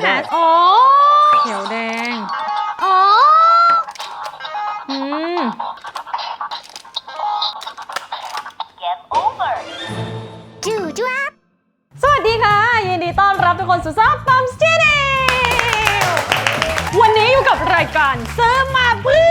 หาได้อ๋อเขียวแดงอ๋ออืม จูจ้าสวัสดีค่ะ ยินดีต้อนรับทุกคนสู่ซอฟต์ปัมสเจเนลวันนี้อยู่กับรายการเซิร์ฟมาเพื่อ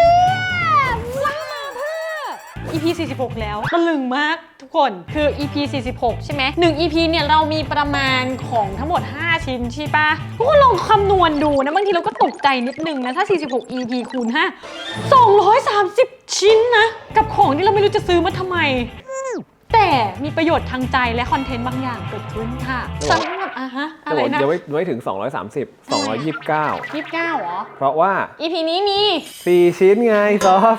ว้าวเพื่อ EP 46 แล้วตะลึงมากทุกคนคือ EP 46 ใช่ไหม1 EP เนี่ยเรามีประมาณของทั้งหมด5 ชิ้นใช่ปะทุกคนลองคำนวณดูนะบางทีเราก็ตกใจนิดนึงนะ ถ้า 46 EP คูณ5 230 ชิ้นนะ กับของที่เราไม่รู้จะซื้อมาทำไม แต่มีประโยชน์ทางใจและคอนเทนต์บางอย่างเกิดขึ้นค่ะสำ อะฮะจะอะไรบอกนะเดี๋ยวไว้ไว้ถึง 230 229 ยี่สิบเก้าเหรอ เพราะว่า EP นี้มี 4 ชิ้นไงซอฟ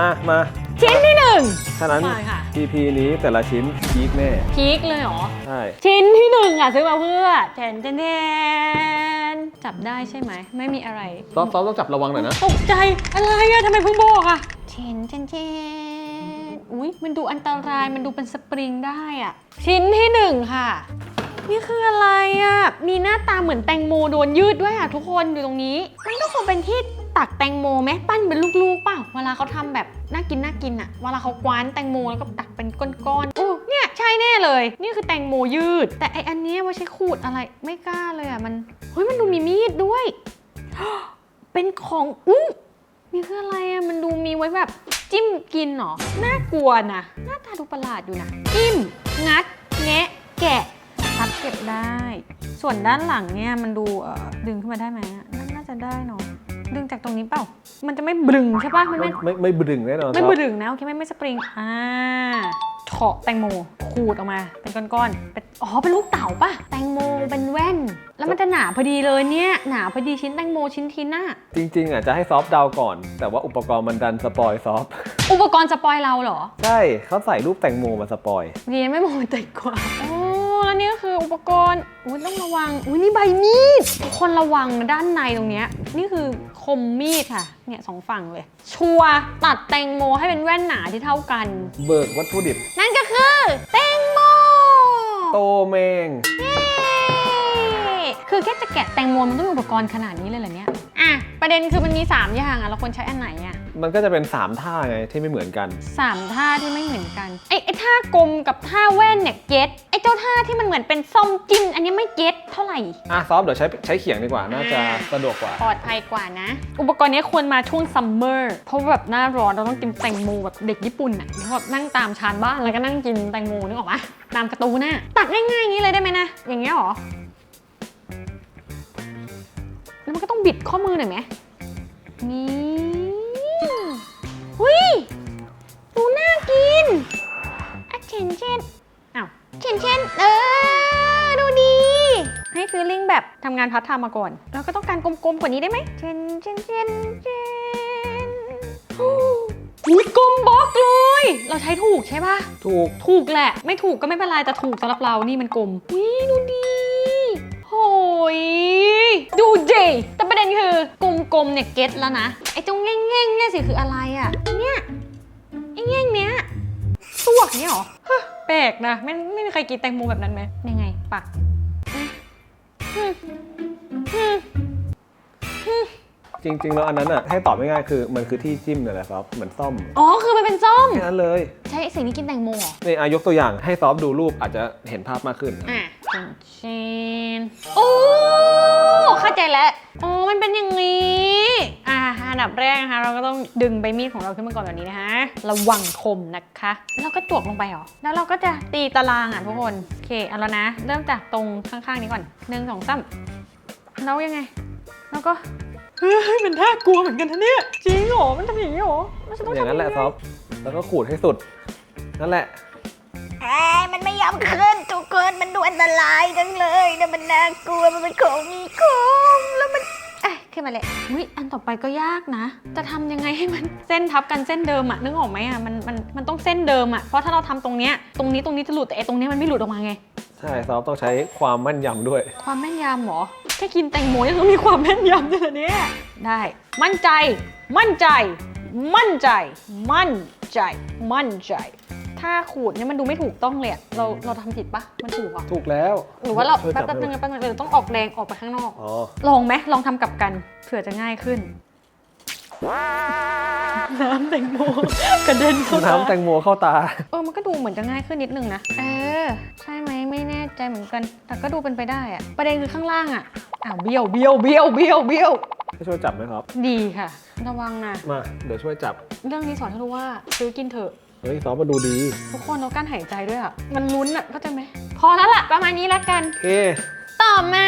อะ มาชิ้นที่หนึ่ง ฉะนั้นมาค่ะ EP นี้แต่ละชิ้นพีคแน่ พีคเลยเหรอ ใช่ ชิ้นที่หนึ่งอะซื้อมาเพื่อแทนแทนแทนจับได้ใช่ไหม ไม่มีอะไร ซอฟซอฟต้องจับระวังหน่อยนะ ตกใจอะไรอะทำไมเพิ่งบอกอะเชนเชนเชนอุ้ยมันดูอันตรายมันดูเป็นสปริงได้อะชิ้นที่หนึ่งค่ะ นี่คืออะไรอะมีหน้าตาเหมือนแตงโมโดนยืดด้วยอะทุกคนอยู่ตรงนี้ มันก็คงเป็นที่ตักแตงโมไหมปั้นเป็นลูกๆเปล่า เวลาเขาทำแบบน่ากินน่ากินอะเวลาเขากว้านแตงโมแล้วก็ตักเป็นก้อนๆโอ้เนี่ยใช่แน่เลย นี่คือแตงโมยืด แต่ไออันเนี้ยไม่ใช่ขูดอะไรไม่กล้าเลยอะมัน เฮ้ยมันดูมีมีดด้วย เป็นของอู้นี่คืออะไรอะมันดูมีไว้แบบจิ้มกินเหรอ น่ากลัวนะ หน้าตาดูประหลาดอยู่นะ จิ้ม งัด แงะ แกะ เก็บได้ ส่วนด้านหลังเนี่ยมันดูเอ่อดึงขึ้นมาได้ไหมอะน่าน่าจะได้เนาะดึงจากตรงนี้เปล่า มันจะไม่บึงใช่ปะมันไม่ไม่ไม่ไม่บึงแน่นอนไม่ซอฟบึงนะโอเคไม่ไม่สปริงอ่าเฉาะแตงโมขูดออกมา เป็นก้อนๆเป็นอ๋อเป็นลูกเต๋าปะแตงโมเป็นแว่น แล้วมันจะหนาพอดีเลยเนี่ยหนาพอดีชิ้นแตงโมชิ้นทีน่าจริงๆอะจะให้ซอฟเดาก่อน แต่ว่าอุปกรณ์มันดันสปอยซอฟอุปกรณ์สปอยเราเหรอ ใช่เขาใส่รูปแตงโมมาสปอยดีนะไม่มองแต่กว่าโอ้แล้ว นี่ก็คืออุปกรณ์อุ้ยต้องระวังอุ้ยนี่ใบมีดทุกคนระวังนะด้านในตรงเนี้ยนี่คือคมมีดค่ะ เนี่ยสองฝั่งเลย ชัวร์ตัดแตงโมให้เป็นแว่นหนาที่เท่ากัน เบิกวัตถุดิบ นั่นก็คือแตงโมโตเมงเย้คือแค่จะแกะแตงโมมันต้องมีอุปกรณ์ขนาดนี้เลยเหรอเนี่ย อะ ประเด็นคือมันมี 3 อย่างอะ เราควรใช้อันไหนอะ มันก็จะเป็น 3 ท่าไงที่ไม่เหมือนกัน สามท่าที่ไม่เหมือนกันไอ้ไอ้ท่ากลมกับท่าแว่นเนี่ยเก็ตไอ้เจ้าท่าที่มันเหมือนเป็นส้มจิ้มอันนี้ไม่เก็ตเท่าไหร่ อะซอฟเดี๋ยวใช้ใช้เขียงดีกว่า น่าจะสะดวกกว่า ปลอดภัยกว่านะ อุปกรณ์นี้ควรมาช่วงซัมเมอร์เพราะว่าแบบหน้าร้อนเราต้องกินแตงโมแบบเด็กญี่ปุ่นอะแบบนั่งตามชานบ้านแล้วก็นั่งกินแตงโมนึกออกปะตามการ์ตูนน่ะตักง่ายๆอย่างนี้เลยได้ไหมนะอย่างเงี้ยเหรอแล้วมันก็ต้องบิดข้อมือหน่อยไหมนี่ หุยดูน่ากินอะเชนเชนอ้าวเชนเชนเออ ดูดี ให้ฟีลลิ่งแบบทำงานพาร์ทไทม์มาก่อนแล้วก็ต้องการกลมๆกว่านี้ได้ไหมเชนเชนเชนเชนอุ้ยกลมบล็อกเลย เราใช้ถูกใช่ปะถูก ถูกแหละ ไม่ถูกก็ไม่เป็นไรแต่ถูกสำหรับเรานี่มันกลมวิดูดีโห ยดูเจแต่ประเด็นคือกลมๆเนี่ยเก็ตแล้วนะ ไอ้เจ้าแง่งๆเนี่ยสิคืออะไรอะเนี่ยไอ้แง่งเนี้ยสวกเนี่ยเหรอฮะแปลกนะไม่ไม่มีใครกินแตงโมแบบนั้นไหมยังไงปักอืมอืมอืมจริงๆแล้วอันนั้นอะให้ตอบง่ายๆคือมันคือที่จิ้มนั่นแหละซอฟเหมือนซ่อมอ๋อคือมันเป็นส้ม แค่นั้นเลย ใช้สิ่งนี้กินแตงโมเหรอ นี่อายกตัวอย่างให้ซอฟดูรูปอาจจะเห็นภาพมากขึ้น อะ เชนโอ้เข้าใจแล้วอ๋อมันเป็นอย่างนี้ อ่าอันดับแรกนะคะ เราก็ต้องดึงใบมีดของเราขึ้นมาก่อนแบบนี้นะคะระวังคมนะคะแล้วก็จวกลงไปหรอ แล้วเราก็จะตีตารางอะทุกคนโอเคเอาแล้วนะ เริ่มจากตรงข้างๆนี้ก่อนหนึ่งสองสามแล้วยังไง แล้วก็เฮ้ยมันน่ากลัวเหมือนกันนะเนี่ยจริงเหรอมันทำอย่างนี้เหรอแล้วฉันต้องอย่างนั้นแหละไงซอฟแล้วก็ขูดให้สุด นั่นแหละ ไอ้ยมันไม่ยอมขึ้นทุกคนมันดูอันตรายจังเลยเนี่ยมันน่ากลัวมันเป็นของมีคมแล้วมันเอ้ยขึ้นมาเลยวิอันต่อไปก็ยากนะ จะทำยังไงให้มันเส้นทับกันเส้นเดิมอะนึกออกไหมอะมันมันมันต้องเส้นเดิมอะเพราะถ้าเราทำตรงเนี้ยตรงนี้ตรงนี้จะหลุดแต่ไอ้ตรงเนี้ยมันไม่หลุดออกมาไง ใช่ซอฟต้องใช้ความแม่นยำด้วย ความแม่นยำเหรอ แค่กินแตงโมยังต้องมีความแม่นยำเลยเหรอเนี่ยได้ มั่นใจ มั่นใจ มั่นใจ มั่นใจ มั่นใจ ถ้าขูดเนี่ยมันดูไม่ถูกต้องเลยอะเราเราทำผิดปะมันถูกเหรอถูกแล้วหรือว่าเราช่วยแป๊จับบๆนึงให้แป๊บนึงเราต้องออกแรงออกไปข้างนอก อ๋อลองไหมลองทำกลับกันเผื่อจะง่ายขึ้น น้ำแตงโมกระเด็นเข้าตาน้ำแตงโมเข้าตา เออมันก็ดูเหมือนจะง่ายขึ้นนิดนึงนะเออใช่ไหมไม่แน่ใจเหมือนกัน แต่ก็ดูเป็นไปได้อะประเด็นคือข้างล่างอะอ้าวเบี้ยวเบี้ยวเบี้ยวเบี้ยวเบี้ยวให้ช่วยจับไหมครับ ดีค่ะ ระวังนะ มา เดี๋ยวช่วยจับ เรื่องนี้สอนให้รู้ว่าซื้อกินเถอะ เฮ้ยซอฟมาดูดี ทุกคนเรากั้นหายใจด้วยอะมันลุ้นอะเข้าใจไหม พอแล้วล่ะ ประมาณนี้ละกัน โอเค ต่อมา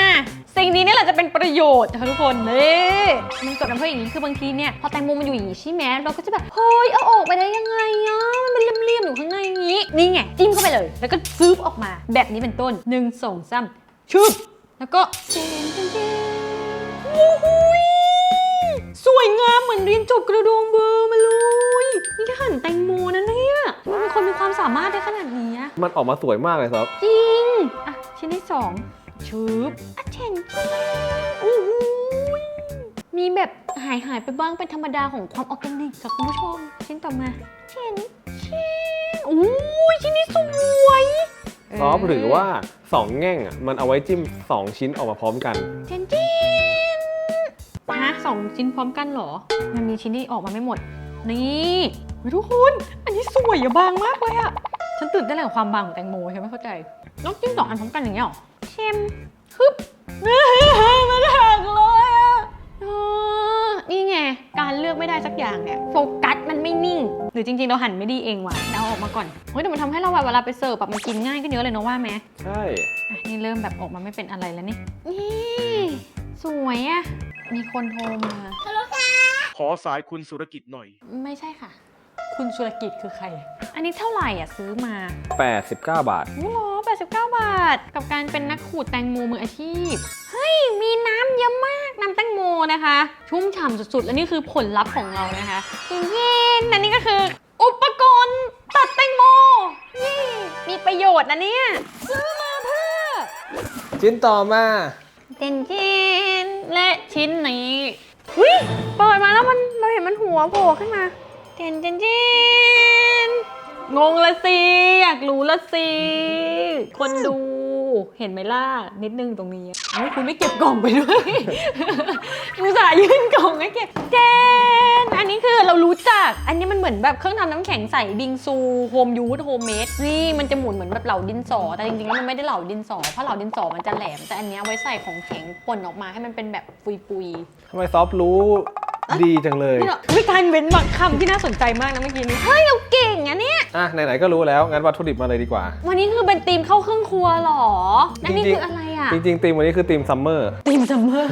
สิ่งนี้นี่แหละจะเป็นประโยชน์นะคะทุกคนนี่มันกดน้ำเพราะอย่างนี้คือบางทีเนี่ยพอแตงโมมันอยู่อย่างนี้ใช่ไหมเราก็จะแบบเฮ้ยเอาออกไปได้ยังไงอะมันเป็นเลี่ยมๆอยู่ข้างในอย่างนี้นี่ไงจิ้มเข้าไปเลย แล้วก็ซึบออกมา แบบนี้เป็นต้นหนึ่งสองสามชึบแล้วก็เจนเจนเจนโอ้โหยสวยงามเหมือนเรียนจบกระดองเบอร์มาเลยนี่แค่หั่นแตงโมนะเนี่ยมันเป็น คนมีความสามารถได้ขนาดนี้อะมันออกมาสวยมากเลยซอฟจริง อะ ชิ้นที่สองชืบอะเชนเชนโอ้โหยมีแบบหายหายไปบ้างเป็นธรรมดาของความออร์แกนิกค่ะคุณผู้ชม ชิ้นต่อมาเชนเชนโอ้ยชิ้นนี้สวยซอฟหรือว่าสองแง่งอะมันเอาไว้จิ้มสองชิ้นออกมาพร้อมกันเชนเชนฮะสองชิ้นพร้อมกันเหรอ มันมีชิ้นที่ออกมาไม่หมด นี่เฮ้ยทุกคน อันนี้สวยอะบางมากเลยอะฉันตื่นเต้นเลยกับความบางของแตงโมใช่ไหมเข้าใจต้องจิ้มสองอันพร้อมกันอย่างเงี้ยเหรอเชมฮึบมันหักเลยอะอ๋อนี่ไง การเลือกไม่ได้สักอย่างเนี่ยโฟกัสมันไม่นิ่ง หรือจริงๆ เราหันไม่ดีเองว่ะเอาออกมาก่อน เฮ้ยแต่มันทำให้เราแบบเวลาไปเสิร์ฟแบบมันกินง่ายขึ้นเยอะเลยเนอะว่าไหมใช่อะนี่เริ่มแบบออกมาไม่เป็นอะไรแล้วนี่ นี่ สวยอะมีคนโทรมา ขอสายคุณสุรกิจหน่อย ไม่ใช่ค่ะ คุณสุรกิจคือใคร อันนี้เท่าไหร่อะซื้อมา89 บาทนี่หรอ89 บาท กับการเป็นนักขูดแตงโมมืออาชีพ เฮ้ย มีน้ำเยอะมากน้ำแตงโมนะคะ ชุ่มฉ่ำสุดๆ และนี่คือผลลัพธ์ของเรานะคะเย็นๆอันนี้ก็คือ อุปกรณ์ตัดแตงโมนี่มีประโยชน์นะเนี่ยซื้อมาเพื่อ ชิ้นต่อมา เจนจินและชิ้นนี้ อุ้ยเปิดมาแล้วมันเราเห็นมันหัวโผล่ขึ้นมาเจนเจนจินงงละสิ อยากรู้ละสิ คนดู เห็นไหมล่ะนิดนึงตรงนี้อ้าคุณไม่เก็บกล่องไปด้วยอุตส่าห์ยื่นกล่องให้เก็บเจนอันนี้คือเรารู้จัก อันนี้มันเหมือนแบบเครื่องทำน้ำแข็งใสบิงซูโฮมยูทโฮมเมดนี่มันจะหมุนเหมือนแบบเหล่าดินสอ แต่จริงๆแล้วมันไม่ได้เหล่าดินสอเพราะเหล่าดินสอมันจะแหลมแต่อันนี้ไว้ใส่ของแข็งป่นออกมาให้มันเป็นแบบปุยๆทำไมซอฟรู้ ดีจังเลยนี่เหรอมีการเว้นวรรคคำที่น่าสนใจมากนะเมื่อกี้นี้ เฮ้ย เราเก่งอะเนี่ย อะไหนๆก็รู้แล้ว งั้นวัตถุดิบมาเลยดีกว่า วันนี้คือเป็นธีมเข้าเครื่องครัวเหรออันนี้จริงๆคืออะไรอะจริงๆธีมวันนี้คือธีมซัมเมอร์ ธีมซัมเมอร์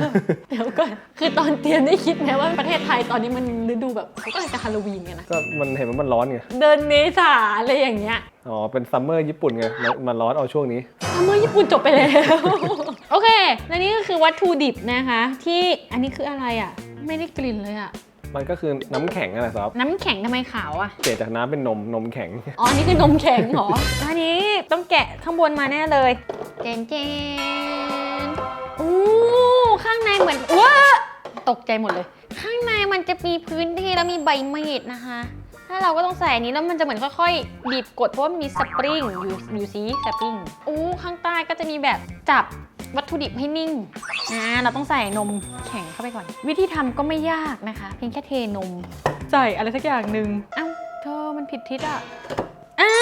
เดี๋ยวก่อน คือตอนเตรียมได้คิดไหมว่าประเทศไทยตอนนี้มันฤดูแบบเขาก็เลยจะฮาโลวีนกันนะ ก็มันเห็นว่ามันร้อนไง เดินเมษาอะไรอย่างเงี้ย อ๋อ เป็นซัมเมอร์ญี่ปุ่นไงมันมันร้อนเอาช่วงนี้ ซัมเมอร์ญี่ปุ่นจบไปแล้ว โอเค และนี่ก็คือวัตถุดิบนะคะ ที่ อันนี้คืออะไรอะ ไม่ได้กลิ่นเลยอะมันก็คือน้ำแข็งอะไรซอฟน้ำแข็งทำไมขาวอะเปลี่ยนจากน้ำเป็นนมนมแข็ง อ๋อนี่คือนมแข็งเหรอ อันนี้ต้องแกะข้างบนมาแน่เลยเจนเจนอู้ข้างในเหมือนว้าตกใจหมดเลย ข้างในมันจะมีพื้นที่แล้วมีใบมีดนะคะ ถ้าเราก็ต้องใส่อันนี้แล้วมันจะเหมือนค่อยๆบีบกดเพราะว่ามันมีสปริงอยู่อยู่ซีสปริงอู้ข้างใต้ก็จะมีแบบจับ วัตถุดิบให้นิ่งอ่าเราต้องใส่นมแข็งเข้าไปก่อน วิธีทำก็ไม่ยากนะคะ เพียงแค่เทนม ใส่อะไรสักอย่างหนึ่งเอ้าเธอมันผิดทิศอะอ่า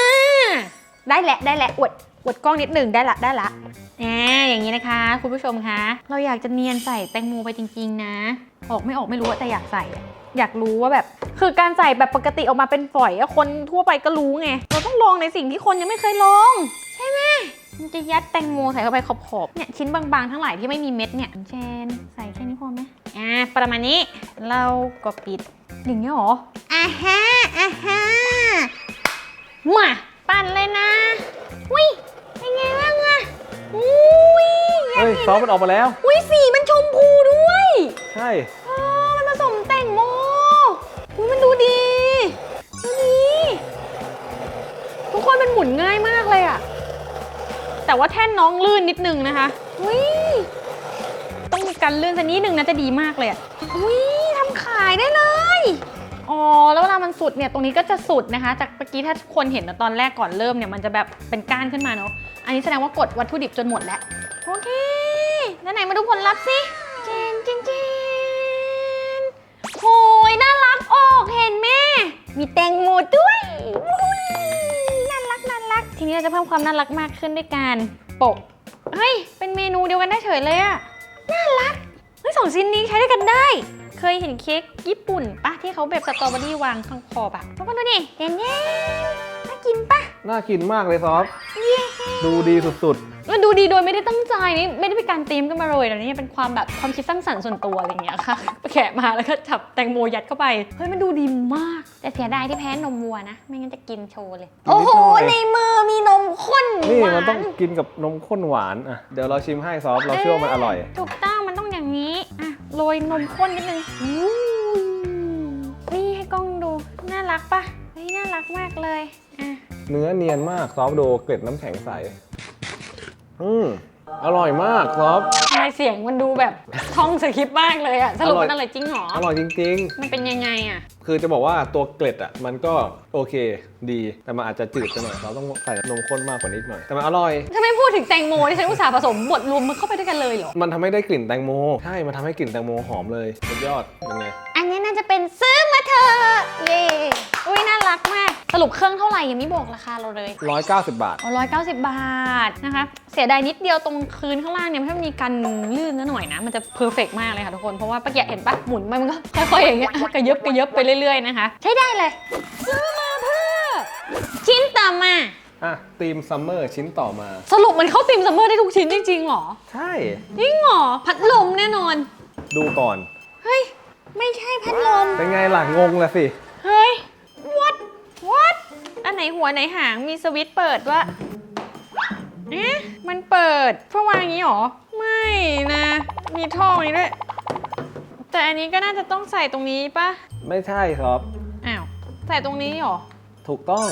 ได้แหละได้แหละอวดอวดกล้องนิดหนึ่งได้ละได้ละอ่าอย่างนี้นะคะ คุณผู้ชมคะ เราอยากจะเนียนใส่แตงโมไปจริง ๆ นะ ออกไม่ออกไม่รู้อะแต่อยากใส่อะอยากรู้ว่าแบบ คือการใส่แบบปกติออกมาเป็นฝอยอะคนทั่วไปก็รู้ไง เราต้องลองในสิ่งที่คนยังไม่เคยลอง ใช่ไหม มันจะยัดแตงโมใส่เข้าไปขอบๆ เนี่ยชิ้นบางๆ ทั้งหลายที่ไม่มีเม็ดเนี่ยเชนใส่แค่นี้พอไหมอ่าประมาณนี้เราก็ปิดอย่างนี้ยเหรออ่าฮะอ่าฮะมาปั่นเลยนะวิเป็นไงบ้างอะอุ้ยอยากเฮ้ยเห็นซอฟมันออกมาแล้ว อุ้ยสีมันชมพูด้วย ใช่อ๋อมันผสมแตงโมอุ้ยมันดูดีดูดีทุกคนมันหมุนง่ายมากเลยอะ แต่ว่าแท่นน้องลื่นนิดนึงนะคะอุ้ยต้องมีการลื่นสักนิดนึงนะจะดีมากเลยอะอุ้ยทำขายได้เลยอ๋อแล้วเวลามันสุดเนี่ยตรงนี้ก็จะสุดนะคะ จากเมื่อกี้ถ้าคนเห็นนะตอนแรกก่อนเริ่มเนี่ยมันจะแบบเป็นก้านขึ้นมาเนาะอันนี้แสดงว่ากดวัตถุดิบจนหมดแล้วโอเคแล้วไหนมาดูผลลัพธ์สิเจนเจนเจนโหยน่ารักออกเห็นไหมมีแตงโมด้วย ทีนี้เราจะเพิ่มความน่ารักมากขึ้นด้วยการโปะเฮ้ย เป็นเมนูเดียวกันได้เฉยเลยอะน่ารักเฮ้ยสองชิ้นนี้ใช้ด้วยกันได้ เคยเห็นเค้กญี่ปุ่นปะที่เขาแบบสตรอเบอรี่วางข้างขอบอะทุกคนดูดิเด่นเย้น่ากินปะน่ากินมากเลยซอฟ ดูดีสุดมัน ดูดีโดยไม่ได้ตั้งใจนี่ไม่ได้เป็นการเตรียมกันมาเลยนะนี่เป็นความแบบความคิดสร้างสรรค์ส่วนตัวอะไรอย่างเงี้ยค่ะแกะมาแล้วก็จับแตงโมยัดเข้าไปเฮ้ยมันดูดีมาก แต่เสียดายที่แพ้นมวัวนะ ไม่งั้นจะกินโชว์เลย โอ้โห ในมือมีนมข้นๆนี่หวามันต้องกินกับนมข้นหวานอะเดี๋ยวเราชิมให้ซอฟเราเชื่อว่ามันอร่อย ถูกต้องมันต้องอย่างนี้อะโรยนมข้นนิดนึงอู้นี่ให้กล้องดูน่ารักปะเฮ้ยน่ารักมากเลยอะเนื้อเนียนมากซอฟดูเกล็ดน้ำแข็งใส อืมอร่อยมากซอฟทำไมเสียงมันดูแบบท่องสคริปต์มากเลยอะสรุปอร่อยมันอร่อยจริงเหรอ อร่อยจริง มันเป็นยังไงอะๆ คือจะบอกว่าตัวเกล็ดอะมันก็โอเคดี แต่มันอาจจะจืดไปหน่อย เราต้องใส่นมข้นมากกว่านิดหน่อย แต่มันอร่อยถ้าไม่พูดถึงแตงโมที่ฉันอุตส่าห์ผสมบดรวมมันเข้าไปด้วยกันเลยเหรอ มันทำให้ได้กลิ่นแตงโม ใช่ มันทำให้กลิ่นแตงโมหอมเลยสุดยอดเป็นไงอั นนี้น่าจะเป็นซื้อมาเถอะเย่อุ้ยน่ารักมาก สรุปเครื่องเท่าไหร่ยังไม่บอกราคาเราเลย190 บาทอ๋อร้อยเก้าสิบบาทนะคะ เสียดายนิดเดียวตรงคืนข้างล่างเนี่ยถ้ามันมีกันลื่นนิดหน่อยนะ มันจะเพอร์เฟกมากเลยค่ะทุกคน เพราะว่าปะเกียเห็นปะหมุนไปมันก็ค่อยๆอย่างเงี้ยกระยบกระยบไปเรื่อยๆนะคะ ใช้ได้เลย ซื้อมาเพื่อชิ้นต่อมา อะทีมซัมเมอร์ชิ้นต่อมา สรุปมันเข้าติมซัมเมอร์ได้ทุกชิ้นจริงๆเหรอใช่ จริงเหรอพัดลมแน่นอน ดูก่อน เฮ้ย ไม่ใช่พัดลม เป็นไงล่ะงงละสิ เฮ้ย what what อันไหนหัวไหนหางมีสวิตช์เปิดวะเอ๊ะมันเปิดเพื่อวางอย่างนี้หรอ ไม่นะ มีท่อนี้ด้วย แต่อันนี้ก็น่าจะต้องใส่ตรงนี้ปะไม่ใช่ครับ อ้าว ใส่ตรงนี้หรอ ถูกต้อง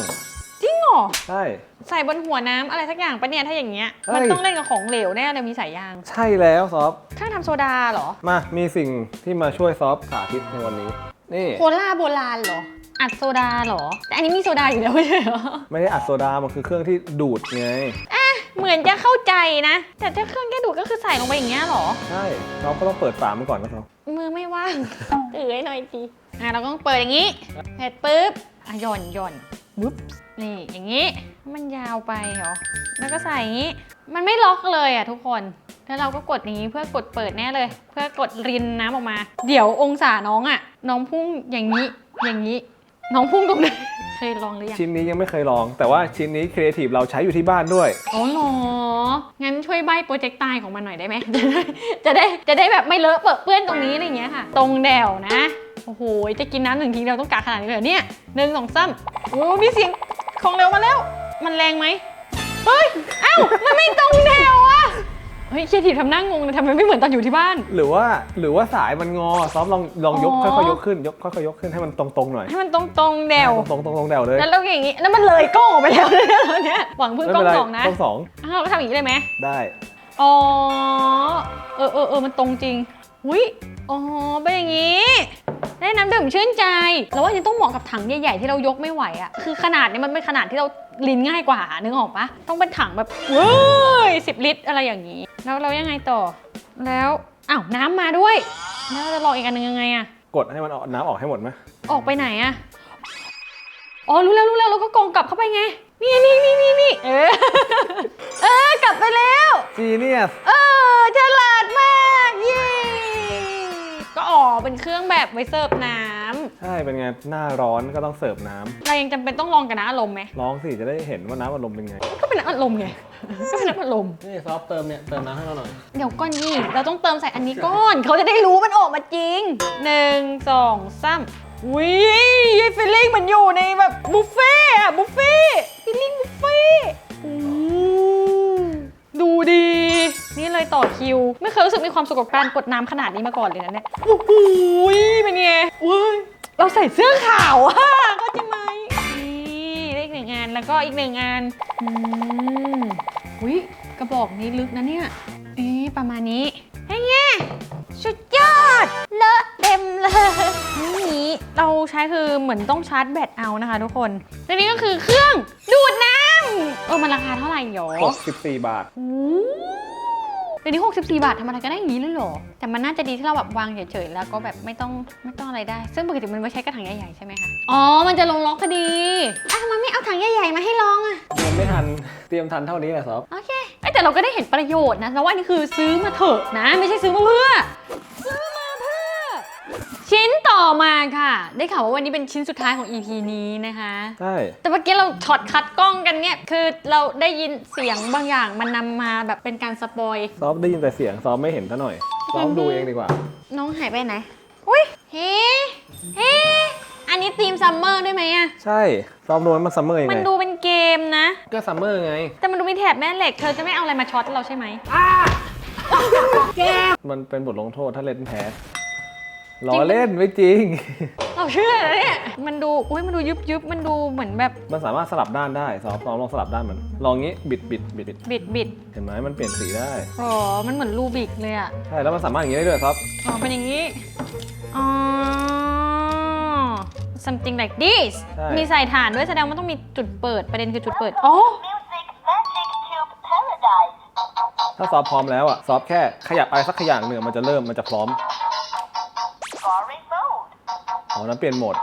จริงเหรอ ใช่ ใส่บนหัวน้ำอะไรสักอย่างปะเนี่ยถ้าอย่างเงี้ยเฮ้ยมันต้องเล่นกับของเหลวแน่เลยมีสายยางใช่แล้วซอฟเครื่องทำโซดาเหรอ มามีสิ่งที่มาช่วยซอฟสาธิตในวันนี้ นี่ โคลาโบราณเหรอ อัดโซดาเหรอ แต่อันนี้มีโซดาอยู่แล้วไม่ใช่เหรอไม่ได้อัดโซดา มันคือเครื่องที่ดูดไงเหมือนจะเข้าใจนะ แต่ถ้าเครื่องแก้ดูดก็คือใส่ลงไปอย่างเงี้ยเหรอ ใช่เราก็ต้องเปิดฝามันก่อนนะครับมือไม่ว่างเอ๋ยหน่อยทีอะเราก็ต้องเปิดอย่างนี้เสร็จปุ๊บอะหย่อนหย่อนบุ๊บนี่อย่างนี้ มันยาวไปเหรอ แล้วก็ใส่อย่างนี้ มันไม่ล็อกเลยอะทุกคน แล้วเราก็กดอย่างนี้เพื่อกดเปิดแน่เลย เพื่อกดรินน้ำออกมา เดี๋ยวองศาน้องอะ น้องพุ่งอย่างนี้ อย่างนี้ น้องพุ่งตรงไหนเคยลองหรือยัง ชิ้นนี้ยังไม่เคยลอง แต่ว่าชิ้นนี้ครีเอทีฟเราใช้อยู่ที่บ้านด้วย อ๋อเหรอ งั้นช่วยใบโปรเจกต์ตายของมันหน่อยได้ไหม จะได้ จะได้แบบไม่เลอะเปอะเปื้อนตรงนี้อะไรอย่างเงี้ยค่ะ ตรงแดวนะ โอ้โห จะกินน้ำหนึ่งทีเราต้องกะขนาดนี้เลยเหรอเนี่ยหนึ่งสองสามโอ้มีเสียงของเร็วมาแล้ว มันแรงไหมเฮ้ยเอ้ามันไม่ตรงแดวอะเฮ้ยเคียทีทำหน้างงเลยทำไมไม่เหมือนตอนอยู่ที่บ้าน หรือว่าหรือว่าสายมันงอซอฟลองลองยกอ๋อค่อยๆยกขึ้นยกค่อยๆยกขึ้นให้มันตรงๆหน่อยให้มันตรงตรงๆแดวตรงๆตรงๆแดวเลยแล้วเราอย่างงี้แล้วมันเลยกล้องออกไปแล้วเนี่ยตอนเนี้ยหวังพึ่งไม่กล้เป็อนงไรสองนะต้องสองอ้าวเราทำอย่างนี้เลยไหมได้อ๋อเออเออเออมันตรงจริงอุ้ยอ๋อเป็นอย่างนี้ได้น้ำดื่มชื่นใจแล้วว่าอันนี้ต้องเหมาะกับถังใหญ่ๆที่เรายกไม่ไหวอะคือขนาดนี้มันเป็นขนาดที่เรา ลินง่ายกว่านึกออกปะต้องเป็นถังแบบเว้ยสิบลิตรอะไรอย่างนี้ แล้วเรายังไงต่อ แล้วอ้าวน้ำมาด้วย แล้วเราจะลองอีกอันหนึงยังไงอะกดให้มันออกน้ำออกให้หมดไหมออกไปไหนอะอ๋อรู้แล้วรู้แล้วเราก็กรองกลับเข้าไปไง นี่นี่นี่นี่นี่เออเออกลับไปแล้ว จีเนียสเออฉลาดมากเย้ก็อ๋อเป็นเครื่องแบบไว้เสิร์ฟน้ ใช่เป็นไงหน้าร้อนก็ต้องเสิร์ฟน้ำำเรายังจำเป็นต้องลองกับน้ำอารมณ์ไหมลองสิจะได้เห็นว่าน้ำอารมณ์เป็นไง ก็เป็นน้ำอารมณ์ไง ก็เป็นน้ำอารมณ์นี่ซอฟเติมเนี่ย เติมน้ำให้เราหน่อย เดี๋ยวก่อนนี่เราต้องเติมใส่อันนี้ก่อนเขาจะได้รู้มันออกมาจริงหนึ่งสองสามวิยายฟิลลิ่งมันอยู่ในแบบบุฟเฟ่ต์อะบุฟเฟ่ฟิลลิ่งบุฟเฟ่ต์อืมดูดี นี่เลยต่อคิว ไม่เคยรู้สึกมีความสุขกับการกดน้ำขนาดนี้มาก่อนเลยนะเนี่ยโอ้โหเป็นไงเว้ย เราใส่เสื้อขาวอะก็จะไหมนี่ได้อีกหนึ่งงานแล้วก็อีกหนึ่งงานอืมอุ้ยกระบอกนี้ลึกนะเนี่ยเอ๊ะประมาณนี้ไอ้ไงสุดยอด เลอะเต็มเลยนี่เราใช้คือเหมือนต้องชาร์จแบตเอานะคะทุกคนและนี่ก็คือเครื่องดูดน้ำเออมันราคาเท่าไหร่หรอ64 บาท โอ้เดี๋ยวนี้64 บาททำอะไรก็ได้อย่างนี้เลยเหรอ แต่มันน่าจะดีที่เราแบบวางเฉยๆแล้วก็แบบไม่ต้องไม่ต้องอะไรได้ ซึ่งปกติมันไม่ใช้กระถางใหญ่ๆใช่ไหมคะ อ๋อ มันจะลงล็อกพอดีอะทำไมไม่เอาถังใหญ่ๆมาให้ลองอะมันไม่ทัน เตรียมทันเท่านี้แหละซอฟโอเคเอ้ยแต่เราก็ได้เห็นประโยชน์นะแล้วว่าอันนี่คือซื้อมาเถอะนะ ไม่ใช่ซื้อมาเพื่อซื้อมาเพื่อ ชิ้นต่อมาค่ะ ได้ข่าวว่าวันนี้เป็นชิ้นสุดท้ายของ EP นี้นะคะ ใช่แต่เมื่อกี้เราช็อตคัดกล้องกันเนี่ย คือเราได้ยินเสียงบางอย่างมันนำมาแบบเป็นการสปอย ซอฟได้ยินแต่เสียงซอฟไม่เห็นซะหน่อยซอฟดูเองดีกว่า น้องหายไปไหน อุ้ยเฮ้เฮ้อันนี้ธีมซัมเมอร์ได้ไหมอะใช่ซอฟดูมันซัมเมอร์ยังมัไงนดูเป็นเกมนะ ก็ซัมเมอร์ไง แต่มันดูมีแถบแม่เหล็ก เธอจะไม่เอาอะไรมาช็อตเราใช่ไหมมันเป็นบทลงโทษถ้าเล่นแพ้ ล้อเล่นไม่จริง เราเชื่อเลยเนี่ย มันดูอุ้ยมันดูยุบยุบมันดูเหมือนแบบมันสามารถสลับด้านได้ซอฟซอฟลองสลับด้านมัน ลองงี้บิดบิดบิดบิดบิดบิดเห็นไหมมันเปลี่ยนสีได้ อ๋อ มันเหมือนรูบิกเลยอะใช่แล้วมันสามารถอย่างนี้ได้ด้วยซอฟอ๋อ เป็นอย่างนี้ อ๋อ something like this ใช่ มีใส่ฐานด้วยแสดงว่าต้องมีจุดเปิดประเด็นคือจุดเปิดอ๋อ Music Magic Tube Paradise ถ้าซอฟพร้อมแล้วอะซอฟแค่ขยับอะไรสักอย่างหนึ่งมันจะเริ่มมันจะพร้อม Scoring Mode อ๋อนั้นเปลี่ยนโหมด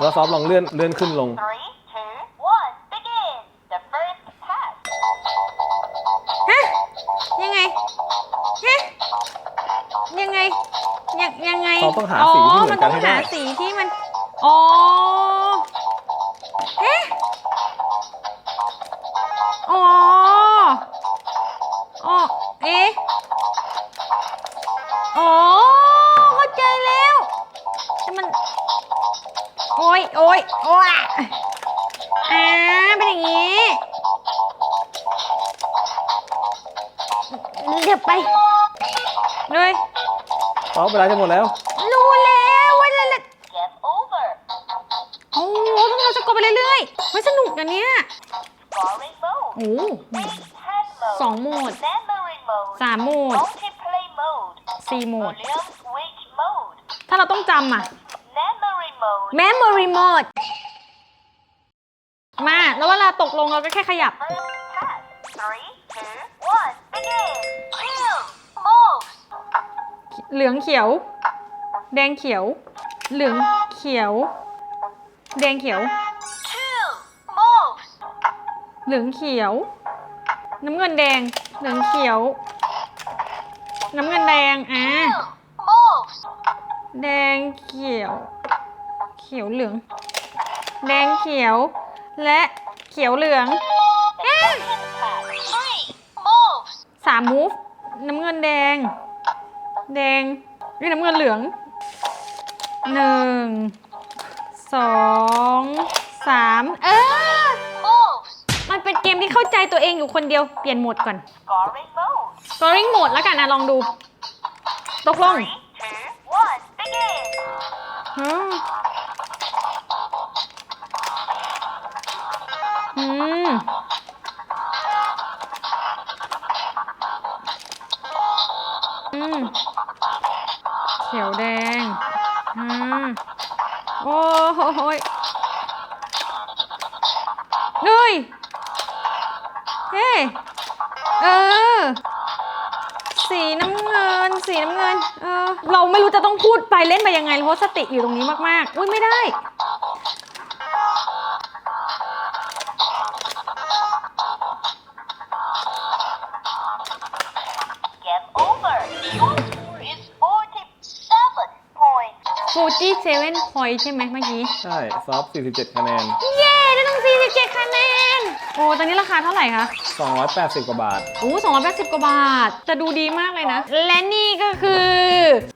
แล้วซอฟลองเลื่อนเลื่อนขึ้นลง 3, 2, 1 begin The first pass ฮะยังไงฮะยังไงยังยังไงเราต้องหาสีที่เหมือนกันให้ได้มันต้องหาสีที่ โอ้ยโอ้ยโอ้ยอ่าเป็นอย่างนี้เดี๋ยวไปเลยซอฟเวลาจะหมดแล้ว รู้แล้วว่าจะ Game over โอ้โหต้องทำสกอร์ไปเรื่อยๆไม่สนุกนะเนี่ย Scoring Mode โอ้โห Big Hand Mode สองโหมด Memory Mode สามโหมด Multiplay Mode สี่โหมด Volume Switch Mode ถ้าเราต้องจำอะ Memory Mode memory mode มา แล้วเวลาตกลงเราก็แค่ขยับ First pass 3, 2, 1 begin Two moves เหลืองเขียว แดงเขียว เหลืองเขียว แดงเขียว Two moves เหลืองเขียว น้ำเงินแดง เหลืองเขียว น้ำเงินแดง อะ Two moves แดงเขียวเขียวเหลือง แดงเขียว และเขียวเหลือง Second pass Three moves สามมูฟน้ำเงินแดง แดงนี่น้ำเงินเหลืองหนึ่งสองสามเออ moves มันเป็นเกมที่เข้าใจตัวเองอยู่คนเดียวเปลี่ยนโหมดก่อน Scoring Mode scoring mode แล้วกันนะลองดู ตกลง Three, two, one, begin อืม อืมอืมเขียวแดง อืมโอ้โหยเฮ้ย เฮ้เออ สีน้ำเงิน สีน้ำเงิน เออ เราไม่รู้จะต้องพูดไปเล่นไปยังไง เพราะสติอยู่ตรงนี้มาก ๆ อุ้ยไม่ได้ 47 points 47 point ใช่ไหมเมื่อกี้ ใช่ ซอฟ47 คะแนน เย้ ได้ตั้ง47 คะแนน โอ้ ตอนนี้ราคาเท่าไหร่คะ 280 กว่าบาท โอ้280 กว่าบาท จะดูดีมากเลยนะ และนี่ก็คือ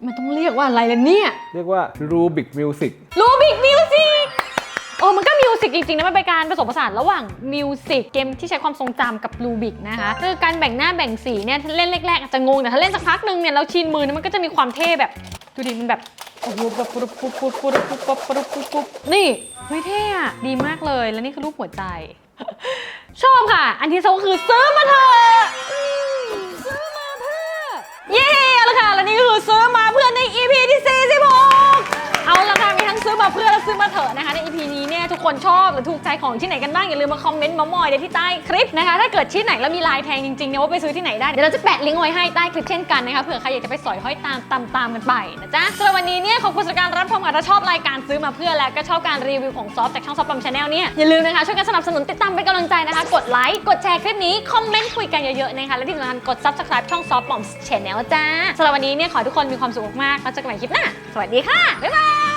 มันต้องเรียกว่าอะไรล่ะเนี่ย เรียกว่า Rubik Music รูบิกมิวสิกเออมันก็มิวสิกจริงๆนะมันเป็นการผสมผสานระหว่างมิวสิกเกมที่ใช้ความทรงจำกับรูบิกนะคะคือการแบ่งหน้าแบ่งสีเนี่ยเล่นแรกๆอาจจะงงแต่ถ้าเล่นสักพักหนึ่งเนี่ยเราชินมือนะมันก็จะมีความเท่แบบดูดิมันแบบโอ้โหแบบปุ๊บปุ๊บปุ๊บปุ๊บปุ๊บปุ๊บปุ๊บปุ๊บปุ๊บนี่เฮ้ยเท่อะดีมากเลยแล้วนี่คือรูปหัวใจ ชอบค่ะ อันที่สองคือซื้อมาเถอะซื้อมาเพื่อเย้เอาละค่ะ แล้วนี่คือซื้อมาเพื่อนใน EP ที่46 ซื้อมาเพื่อแล้วซื้อมาเถอะนะคะใน EP นี้เนี่ยทุกคนชอบหรือถูกใจของที่ไหนกันบ้างอย่าลืมมาคอมเมนต์มามอยได้ที่ใต้คลิปนะคะถ้าเกิดที่ไหนแล้วมีลายแทงจริงๆเนี่ยว่าไปซื้อที่ไหนได้เดี๋ยวเราจะแปะลิงก์ไว้ให้ใต้คลิปเช่นกันนะคะเผื่อใครอยากจะไปสอยห้อยตามตามตามกันไปนะจ๊ะสำหรับวันนี้เนี่ยขอบคุณสำหรับการรับชมค่ะถ้าชอบรายการซื้อมาเพื่อและก็ชอบการรีวิวของซอฟจากช่องซอฟปัมชาแนลเนี่ยอย่าลืมนะคะช่วยกันสนับสนุนติดตามเป็นกำลังใจนะคะกดไลค์กดแชร์คลิปนี้คอมเมนต์คุยกันเยอะๆนะคะและที่สำคัญกด subscribe ช่องซอฟปอมชาแนลจ้าสำหรับวันนี้เนี่ยขอให้ทุกคนมีความสุขมากๆแล้วเจอกันใหม่คลิปหน้าสวัสดีค่ะบ๊ายบาย